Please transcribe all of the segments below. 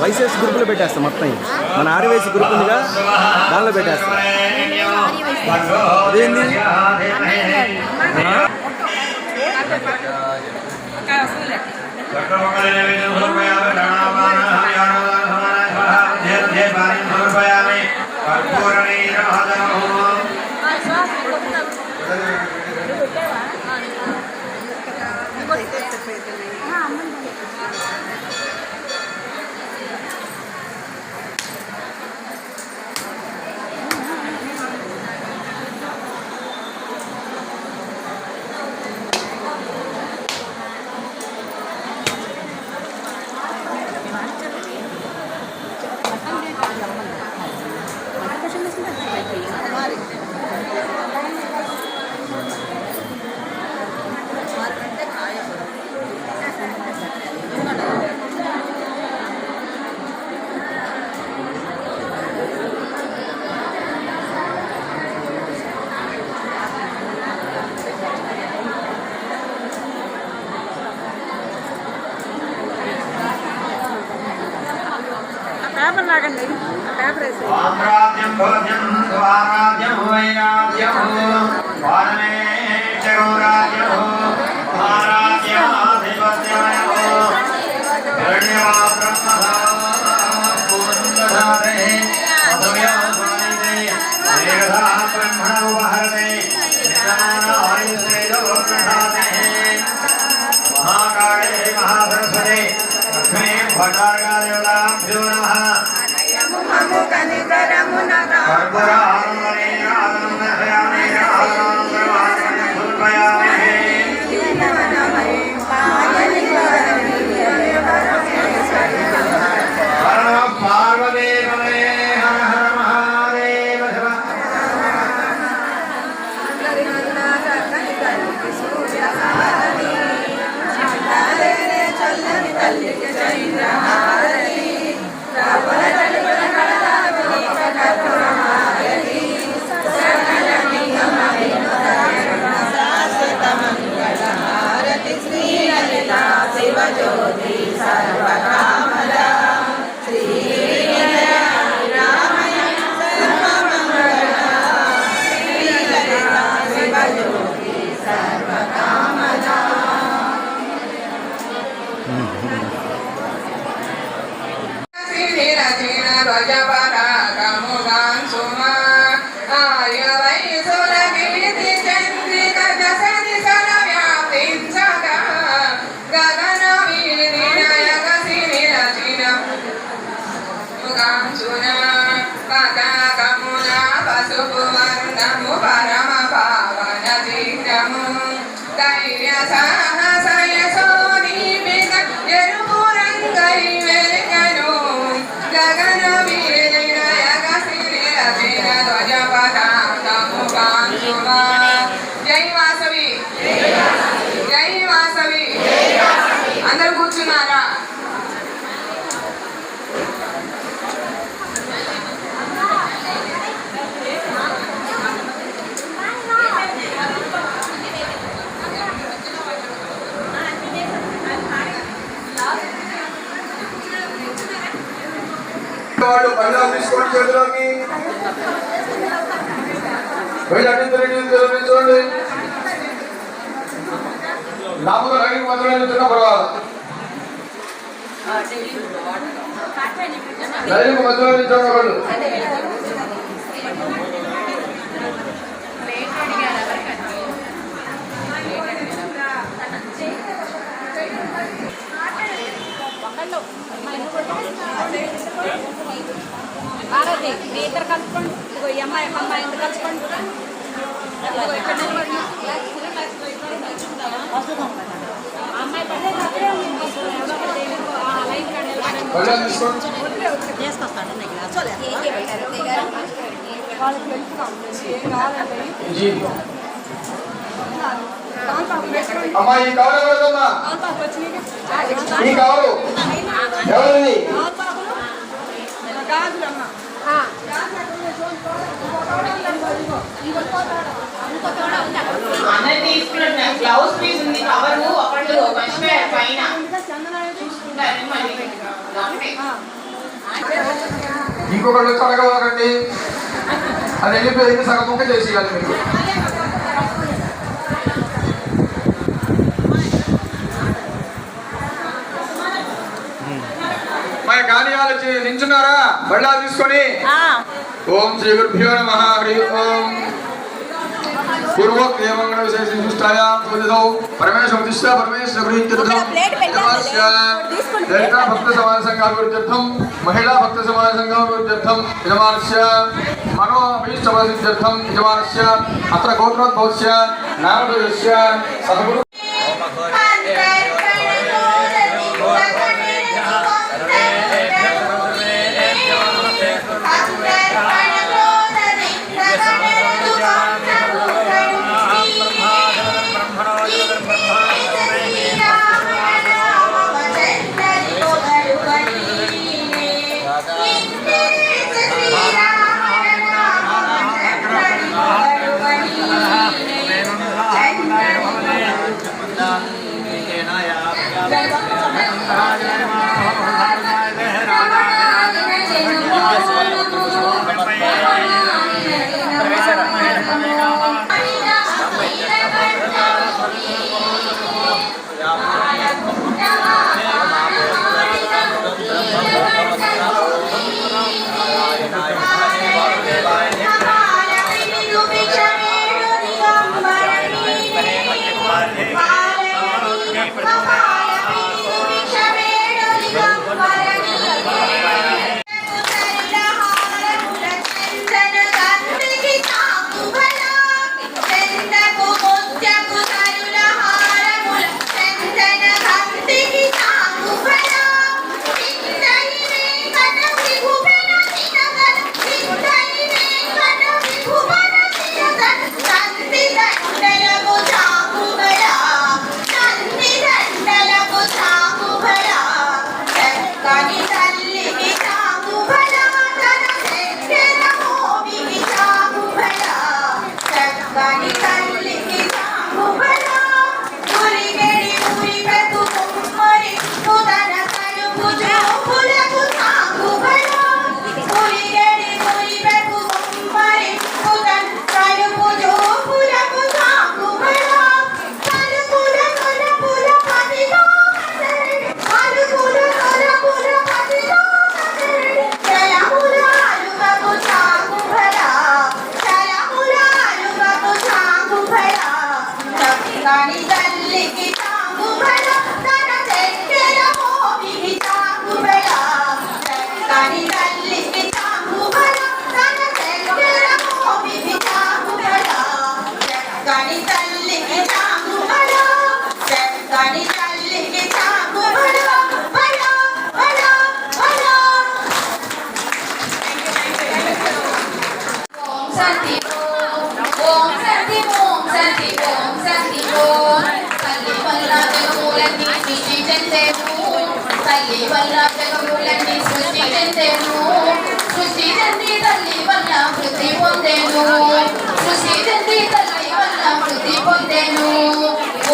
Vices గ్రూపులో పెట్టేస్తాం మొత్తం. మన ఆర్యవైసీ గ్రూప్ ఉందిగా దానిలో పెట్టేస్తాం. అదేంది ఆ? आराध्यम भवत्यम स्वाराध्यम वैराध्यम परमेश्वरो राज्यम పరమ పావన తీర్థము ధైర్య సాహసయ సోదీపిక ఎరుపు రంగై వెలుగను గగన జై వాసవి జై వాసవి అందరూ కూర్చున్నారా? వాళ్ళు పంజాబ్ తీసుకోండి చేతిలోకి. వెళ్ళి అటు తిరిగి తిరిగి చూడండి నామకు రైలు మాత్రమే చిన్న పర్వాలేదు. రైలుకు మధ్యలో నిల్చోండి వాళ్ళు భారతి మీ ఇద్దరు కలుపుకోండి. ఇదిగో ఈ అమ్మాయి అమ్మాయి ఇద్దరు. ఆ అమ్మాయి చేసుకొస్తాను వాళ్ళకి అమ్మా ఈ కవర్ ఎవరిదమ్మా ఈ కవరు ఎవరిది? గాజులమ్మ అందరు తీసుకున్న బ్లౌజ్ పీస్ ఉంది కవరు ఒకళ్ళు మర్చిపోయారు పైన. చూసుకుంటారు. ఇంకొకళ్ళు అది వెళ్ళిపోయింది సగం ముక్క చేసి ఇవ్వాలి చే- నించున్నారా? బళ్ళా తీసుకొని. ఓం శ్రీ గురుభ్యో నమ హరి ఓం. పూర్వోక్త ఏమంగళ విశేష విశిష్టాయాం పూజితౌ పరమేశ్వర ప్రతిష్ట పరమేశ్వర ప్రీత్యర్థం యజమానస్య లలితా భక్త సమాజ సంఘాభివృద్ధ్యర్థం మహిళా భక్త సమాజ సంఘాభివృద్ధ్యర్థం యజమానస్య. మనో అభీష్టమసిద్ధ్యర్థం యజమానస్య. అత్ర గోత్రోద్భవస్య. నామధేయస్య సద్గురు. తల్లి వల్ల జగములన్నీ సృష్టి చెందేను. సృష్టి చెంది తల్లి వల్ల వృద్ధి పొందేను. సృష్టి చెంది తల్లి వల్ల వృద్ధి పొందేను.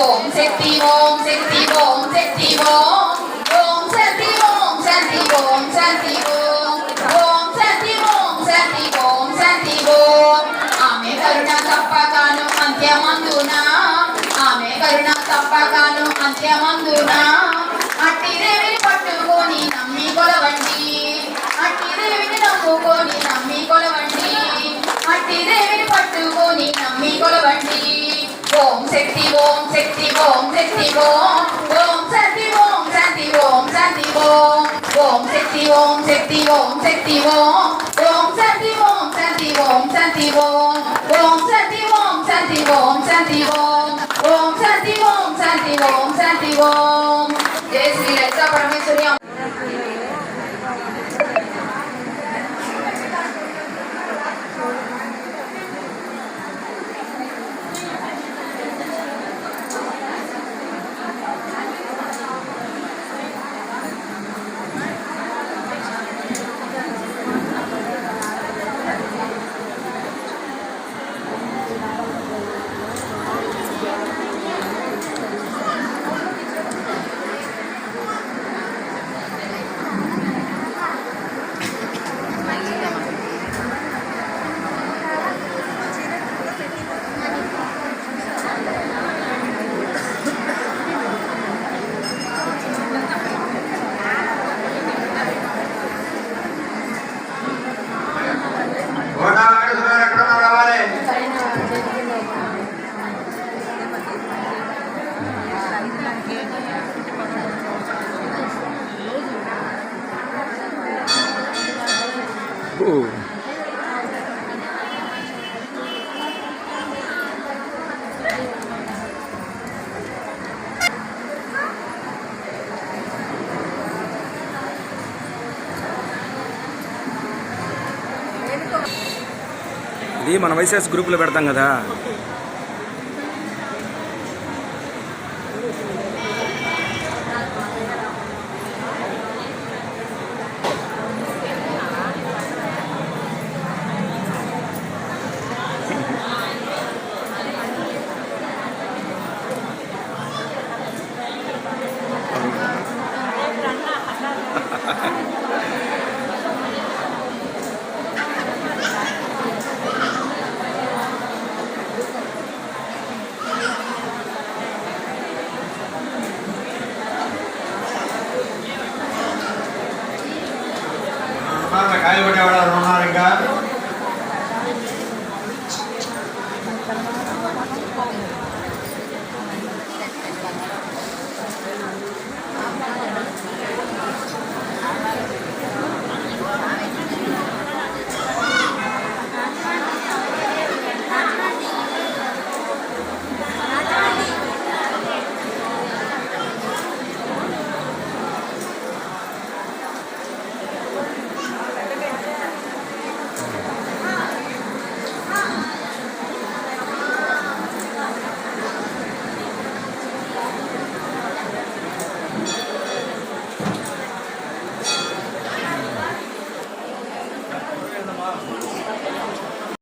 ఓం శక్తి ఓం శక్తి ఓం శక్తి ఓం. ఓం శాంతి ఓం శాంతి ఓం శాంతి ఓం. ఓం శాంతి ఓం శాంతి ఓం శాంతి ఓం. ఆమె కరుణ తప్పగాను అంత్యమందునా. ఆమె కరుణ తప్పగాను కొలవండి అట్టిదేవిని నమ్ముకొని నమ్మి కొలవండి అట్టిదేవిని పట్టుకొని నమ్మి కొలవండి ఓం శక్తి ఓం శక్తి ఓం శక్తి ఓం ఓం శక్తి ఓం శాంతి ఓం శాంతి ఓం ఓం శక్తి ఓం శక్తి ఓం శక్తి ఓం ఓం శాంతి ఓం శాంతి ఓం శాంతి ఓం ఓం శాంతి ఓం శాంతి ఓం శాంతి ఓం ఓం శాంతి ఓం శాంతి ఓం శాంతి ఓం జయ శ్రీ లలితా పరమేశ్వరి ఇది మన వైసెస్ గ్రూప్లో పెడతాం కదా.